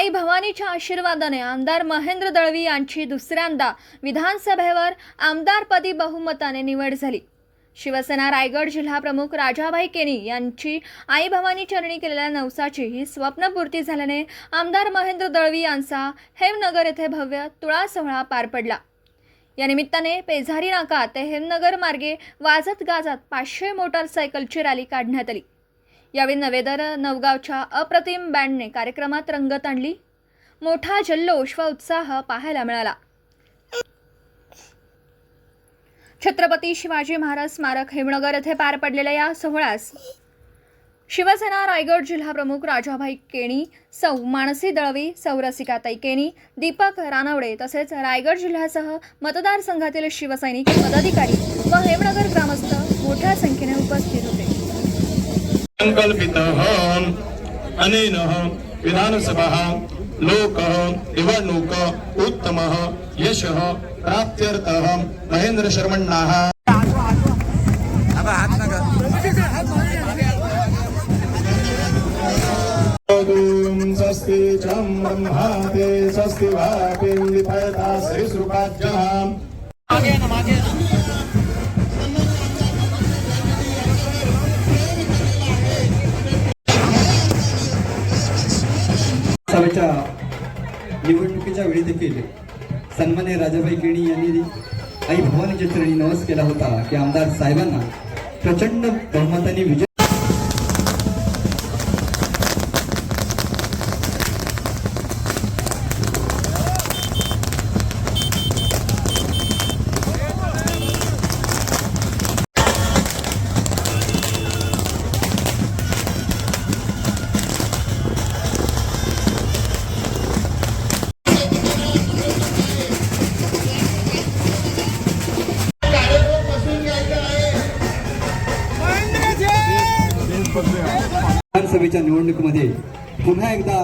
आई भवानीच्या आशीर्वादाने आमदार महेंद्र दळवी यांची दुसऱ्यांदा विधानसभेवर आमदारपदी बहुमताने निवड झाली. शिवसेना रायगड जिल्हा प्रमुख राजाभाई केनी यांची आई भवानी चरणी केलेल्या नवसाची ही स्वप्नपूर्ती झाल्याने आमदार महेंद्र दळवी यांचा हेमनगर येथे भव्य तुळा सोहळा पार पडला. या निमित्ताने पेझारी नाका ते हेमनगर मार्गे वाजत गाजत पाचशे मोटारसायकलची रॅली काढण्यात आली. यावेळी नवेदर नवगावच्या अप्रतिम बँडने कार्यक्रमात रंगत आणली. मोठा जल्लोष व उत्साह पाहायला मिळाला. छत्रपती शिवाजी महाराज स्मारक हेमनगर येथे पार पडलेल्या या सोहळ्यास शिवसेना रायगड जिल्हा प्रमुख राजाभाई केणी सौ मानसी दळवी सौ रसिकाताई केणी दीपक रानवडे तसेच रायगड जिल्ह्यासह मतदारसंघातील शिवसैनिक पदाधिकारी व हेमनगर ग्रामस्थ मोठ्या संख्येने उपस्थित होते. संकल्पितः अनेन विधानसभा लोक निवडणूक उत्तमः यशः प्राप्त्यर्थः महेंद्र शर्मण्णाः स्वस्ति चं श्रीसृपाज्यः सभेच्या निवडणुकीच्या वेळी देखील सन्मान्य राजाबाई केणी यांनी आई भवानी चरणी नवस केला होता की आमदार साहेबांना प्रचंड बहुमताने विजय विधानसभेच्या निवडणुकीमध्ये पुन्हा एकदा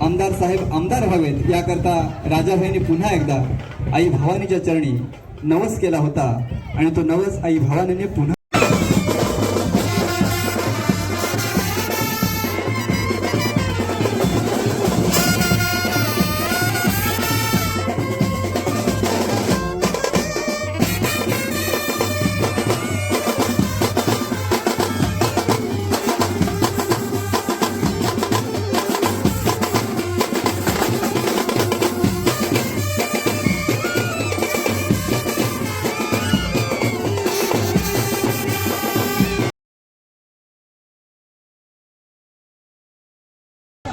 आमदार साहेब आमदार व्हावेत याकरता राजाभाईंनी पुन्हा एकदा आई भवानीच्या चरणी नवस केला होता आणि तो नवस आई भवानीने पुन्हा